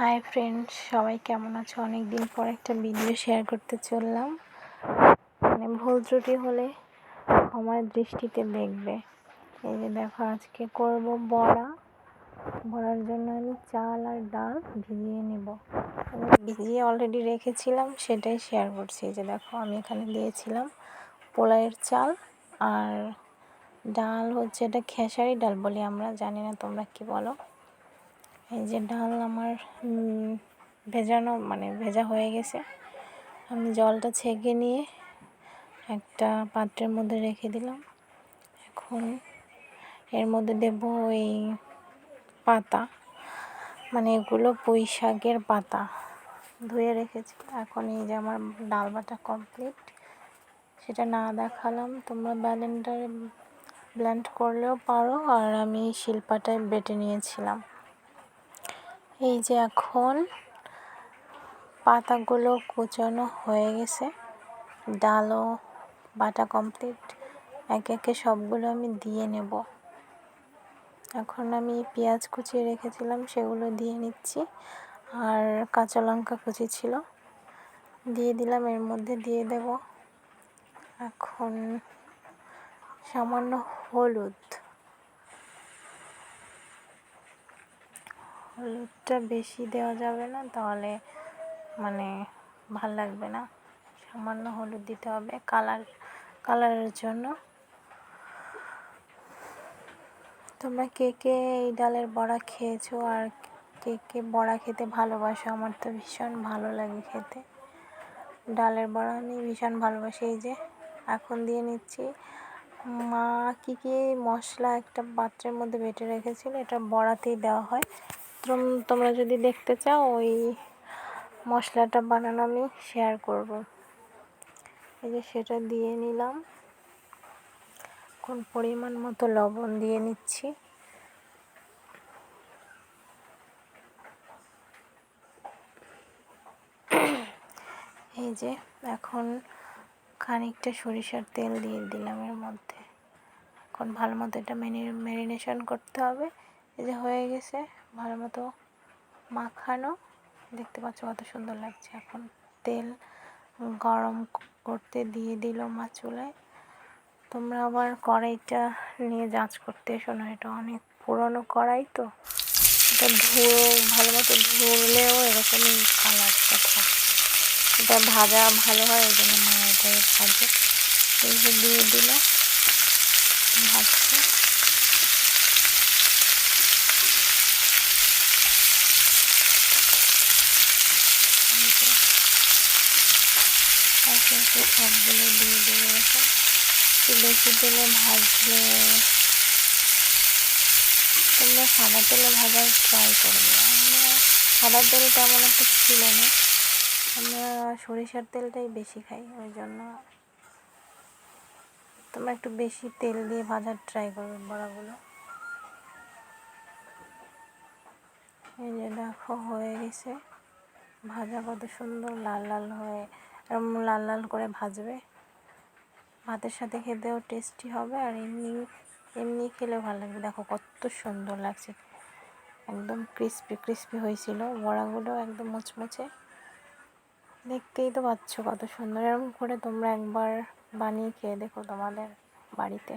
Hi friends সবাই কেমন আছো? অনেক দিন পর একটা ভিডিও শেয়ার করতে চললাম। মানে ভুল ত্রুটি হলে আমার দৃষ্টিতে দেখবে। এই যে দেখো, আজকে করব বড়া। বড়ার জন্য আমি চাল আর ডাল ভিজিয়ে নেব। ভিজিয়ে অলরেডি রেখেছিলাম, সেটাই শেয়ার করছি। যে দেখো, আমি এখানে দিয়েছিলাম পোলাইয়ের চাল আর ডাল হচ্ছে এটা খেসারি ডাল বলি আমরা, জানি না তোমরা কি বলো। এই যে ডাল আমার ভেজানো মানে ভেজা হয়ে গেছে। আমি জলটা ছেঁকে নিয়ে একটা পাত্রের মধ্যে রেখে দিলাম। এখন এর মধ্যে দেব ওই পাতা মানে এগুলো পুঁই শাকের পাতা। ধুয়ে রেখেছি। এখন এই যে আমার ডাল বাটা কমপ্লিট সেটা না দেখালাম। তোমরা ব্যালেন্ডারে ব্ল্যান্ড করলেও পারো। আর আমি শিলপাটায় বেটে নিয়েছিলাম। এই যে এখন পাতাগুলো কুচানো হয়ে গেছে। ডালও, বাটা কমপ্লিট একে একে সবগুলো আমি দিয়ে নেব। এখন আমি পেঁয়াজ কুচিয়ে রেখেছিলাম, সেগুলো দিয়ে নিচ্ছি। আর কাঁচা লঙ্কা কুচি ছিল, দিয়ে দিলাম, এর মধ্যে দিয়ে দেব। এখন সামান্য হলুদ। হলুদটা বেশি দেওয়া যাবে না, তাহলে মানে ভালো লাগবে না। সামান্য হলুদ দিতে হবে কালার, কালারের জন্য। তোমরা কে কে এই ডালের বড়া খেয়েছো আর কে কে বড়া খেতে ভালোবাসো? আমার তো ভীষণ ভালো লাগে খেতে। ডালের বড়া আমি ভীষণ ভালোবাসি, এই যে এখন দিয়ে নিচ্ছি। মা কী কী মশলা একটা পাত্রের মধ্যে বেটে রেখেছিল, এটা বড়াতেই দেওয়া হয়। তোমরা যদি দেখতে চাও, ওই মশলাটা বানানো আমি শেয়ার করব। এই যে সেটা দিয়ে নিলাম। কোন পরিমাণ মতো লবণ দিয়ে নিচ্ছি। এই যে এখন খানিকটা সরিষার তেল দিয়ে দিলাম এর মধ্যে। এখন ভালো মতো এটা ম্যারিনেশন করতে হবে। এই যে হয়ে গেছে, ভালো মতো মাখানো। দেখতে পাচ্ছ কত সুন্দর লাগছে। এখন তেল গরম করতে দিয়ে দিল মা চুলায়। তোমরা আবার কড়াইটা নিয়ে যাঁচ করতে এসো না এটা অনেক পুরনো কড়াই তো। এটা ধুয়ে, ভালো মতো ধুলেও এরকমই কালারটা থাকে। এটা ভাজা ভালো হয় ওই জন্য মা এটাই ভাজে। এই যে দিয়ে দিল, ভাজছে। একে সবগুলো দিয়ে দেবো একটু বেশি তেলে ভাজলে তোমরা সাদা তেলে ভাজার ট্রাই করবে। আমরা সাদা তেল তেমন একটা ছিল না। আমরা সরিষার তেলটাই বেশি খাই, ওই জন্য তোমরা একটু বেশি তেল দিয়ে ভাজার ট্রাই করবে বড়াগুলো। এই যে দেখো, হয়ে গেছে। ভাজা কত সুন্দর, লাল লাল হয়ে এরকম লাল লাল করে ভাজবে। ভাতের সাথে খেতেও টেস্টি হবে আর এমনি এমনি খেলে ভালো লাগবে। দেখো কত সুন্দর লাগছে। একদম ক্রিস্পি ক্রিস্পি হয়েছিল। বড়াগুলো একদম মুচমুচে। দেখতেই তো পাচ্ছ কত সুন্দর। এরকম করে তোমরা একবার বানিয়ে খেয়ে দেখো তোমাদের বাড়িতে।